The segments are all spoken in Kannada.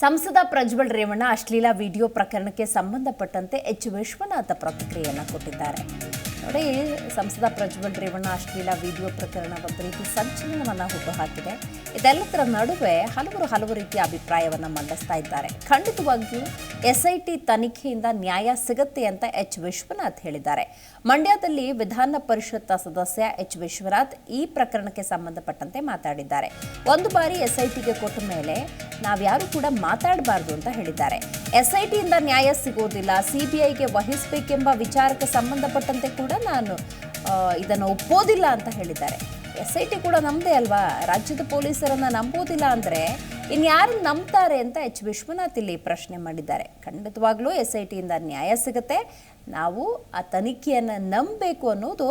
ಸಂಸದ ಪ್ರಜ್ವಲ್ ರೇವಣ್ಣ ಅಶ್ಲೀಲ ವಿಡಿಯೋ ಪ್ರಕರಣಕ್ಕೆ ಸಂಬಂಧಪಟ್ಟಂತೆ ಎಚ್ ವಿಶ್ವನಾಥ ಪ್ರತಿಕ್ರಿಯೆಯನ್ನು ಕೊಟ್ಟಿದ್ದಾರೆ. ನೋಡಿ, ಸಂಸದ ಪ್ರಜ್ವಲ್ ರೇವಣ್ಣ ಅಶ್ಲೀಲ ವಿಡಿಯೋ ಪ್ರಕರಣ ಒಂದು ರೀತಿ ಸಂಚಲನವನ್ನು ಹುಟ್ಟುಹಾಕಿದೆ. ಇದೆಲ್ಲದರ ನಡುವೆ ಹಲವರು ಹಲವು ರೀತಿಯ ಅಭಿಪ್ರಾಯವನ್ನು ಮಂಡಿಸ್ತಾ ಇದ್ದಾರೆ. ಖಂಡಿತವಾಗಿಯೂ ಟಿ ತನಿಖೆಯಿಂದ ನ್ಯಾಯ ಸಿಗುತ್ತೆ ಅಂತ ಎಚ್. ವಿಶ್ವನಾಥ್ ಹೇಳಿದ್ದಾರೆ. ಮಂಡ್ಯದಲ್ಲಿ ವಿಧಾನ ಪರಿಷತ್ ಸದಸ್ಯ ಎಚ್. ವಿಶ್ವನಾಥ್ ಈ ಪ್ರಕರಣಕ್ಕೆ ಸಂಬಂಧಪಟ್ಟಂತೆ ಮಾತಾಡಿದ್ದಾರೆ. ಒಂದು ಬಾರಿ ಎಸ್ ಐ ಟಿಗೆ ಕೊಟ್ಟ ಮೇಲೆ ನಾವ್ಯಾರು ಕೂಡ ಮಾತಾಡಬಾರ್ದು ಅಂತ ಹೇಳಿದ್ದಾರೆ. ಎಸ್ಐಟಿಯಿಂದ ನ್ಯಾಯ ಸಿಗೋದಿಲ್ಲ, ಸಿಬಿಐಗೆ ವಹಿಸಬೇಕೆಂಬ ವಿಚಾರಕ್ಕೆ ಸಂಬಂಧಪಟ್ಟಂತೆ ಕೂಡ ನಾನು ಇದನ್ನು ಒಪ್ಪೋದಿಲ್ಲ ಅಂತ ಹೇಳಿದ್ದಾರೆ. ಎಸ್ ಐ ಟಿ ಕೂಡ ನಮ್ಮದೇ ಅಲ್ವಾ? ರಾಜ್ಯದ ಪೊಲೀಸರನ್ನು ನಂಬೋದಿಲ್ಲ ಅಂದರೆ ಇನ್ಯಾರು ನಂಬ್ತಾರೆ ಅಂತ ಎಚ್ ವಿಶ್ವನಾಥ್ ಇಲ್ಲಿ ಪ್ರಶ್ನೆ ಮಾಡಿದ್ದಾರೆ. ಖಂಡಿತವಾಗ್ಲೂ ಎಸ್ ಐ ಟಿಯಿಂದ ನ್ಯಾಯ ಸಿಗುತ್ತೆ. ನಾವು ಆ ತನಿಖೆಯನ್ನು ನಂಬಬೇಕು ಅನ್ನೋದು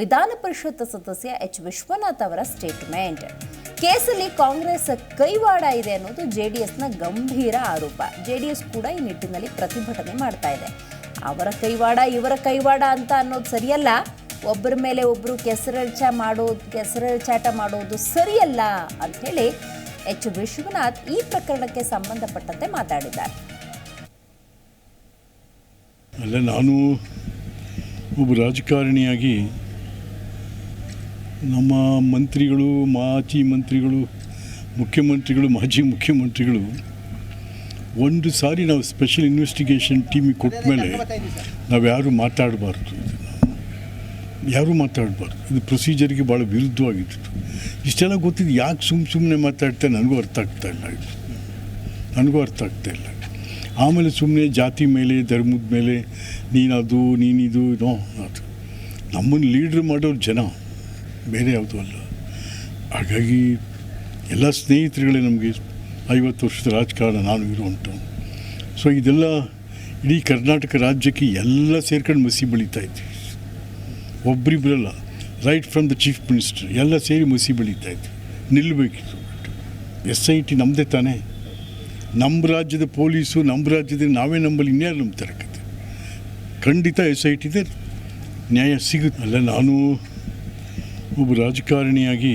ವಿಧಾನ ಪರಿಷತ್ ಸದಸ್ಯ ಎಚ್ ವಿಶ್ವನಾಥ್ ಅವರ ಸ್ಟೇಟ್ಮೆಂಟ್ ಕೇಸಲ್ಲಿ ಕಾಂಗ್ರೆಸ್ ಕೈವಾಡ ಇದೆ ಅನ್ನೋದು ಜೆ ಜೆಡಿಎಸ್ನ ಗಂಭೀರ ಆರೋಪ. ಜೆಡಿಎಸ್ ಕೂಡ ಈ ನಿಟ್ಟಿನಲ್ಲಿ ಪ್ರತಿಭಟನೆ ಮಾಡ್ತಾ ಇದೆ. ಅವರ ಕೈವಾಡ, ಇವರ ಕೈವಾಡ ಅಂತ ಅನ್ನೋದು ಸರಿಯಲ್ಲ. ಒಬ್ಬರ ಮೇಲೆ ಒಬ್ಬರು ಕೆಸರಳ್ಚ ಮಾಡೋದು ಕೆಸರಳ್ಚಾಟ ಮಾಡೋದು ಸರಿಯಲ್ಲ ಅಂತ ಹೇಳಿ ಎಚ್. ವಿಶ್ವನಾಥ್ ಈ ಪ್ರಕರಣಕ್ಕೆ ಸಂಬಂಧಪಟ್ಟಂತೆ ಮಾತಾಡಿದ್ದಾರೆ. ಅಲ್ಲ, ನಾನು ಒಬ್ಬ ರಾಜಕಾರಣಿಯಾಗಿ ನಮ್ಮ ಮಂತ್ರಿಗಳು, ಮಾಜಿ ಮಂತ್ರಿಗಳು, ಮುಖ್ಯಮಂತ್ರಿಗಳು, ಮಾಜಿ ಮುಖ್ಯಮಂತ್ರಿಗಳು ಒಂದು ಸಾರಿ ನಾವು ಸ್ಪೆಷಲ್ ಇನ್ವೆಸ್ಟಿಗೇಷನ್ ಟೀಮಿಗೆ ಕೊಟ್ಟ ಮೇಲೆ ನಾವು ಯಾರೂ ಮಾತಾಡಬಾರ್ದು ಯಾರೂ ಮಾತಾಡಬಾರ್ದು. ಇದು ಪ್ರೊಸೀಜರ್ಗೆ ಭಾಳ ವಿರುದ್ಧವಾಗಿತ್ತು. ಇಷ್ಟೆಲ್ಲ ಗೊತ್ತಿದ್ದು ಯಾಕೆ ಸುಮ್ಮ ಸುಮ್ಮನೆ ಮಾತಾಡ್ತಾ ನನಗೂ ಅರ್ಥ ಆಗ್ತಾ ಇಲ್ಲ ಇದು. ನನಗೂ ಅರ್ಥ ಆಗ್ತಾ ಇಲ್ಲ ಆಮೇಲೆ ಸುಮ್ಮನೆ ಜಾತಿ ಮೇಲೆ ಧರ್ಮದ ಮೇಲೆ ನೀನದು ನೀನಿದು ನೋ ಅದು. ನಮ್ಮನ್ನು ಲೀಡ್ರ್ ಮಾಡೋರು ಜನ ಬೇರೆ ಯಾವುದೂ ಅಲ್ಲ. ಹಾಗಾಗಿ ಎಲ್ಲ ಸ್ನೇಹಿತರುಗಳೇ ನಮಗೆ ಐವತ್ತು ವರ್ಷದ ರಾಜಕಾರಣ ನಾನು ಇರುವಂಥ ಸೊ ಇದೆಲ್ಲ ಇಡೀ ಕರ್ನಾಟಕ ರಾಜ್ಯಕ್ಕೆ ಎಲ್ಲ ಸೇರ್ಕೊಂಡು ಮಸಿ ಬೆಳೀತಾ ಇದ್ವಿ. ಒಬ್ಬರಿಬ್ಬರಲ್ಲ right from the chief minister ಎಲ್ಲ ಸೇರಿ ಮಸಿ ಬೆಳೀತಾ ಇದ್ವಿ. ನಿಲ್ಲಬೇಕಿತ್ತು ಎಸ್ ಐ ಟಿ ನಮ್ಮದೇ ತಾನೇ. ನಮ್ಮ ರಾಜ್ಯದ ಪೊಲೀಸು ನಮ್ಮ ರಾಜ್ಯದ ನಾವೇ ನಂಬಲ್ಲಿ ಇನ್ಯಾರು ನಂಬ್ತಾರೆ ಕತೆ ಖಂಡಿತ ಎಸ್ ಐ ಟಿದೆ ನ್ಯಾಯ ಸಿಗುತ್ತೆ. ಅಲ್ಲ, ನಾನು ಒಬ್ಬ ರಾಜಕಾರಣಿಯಾಗಿ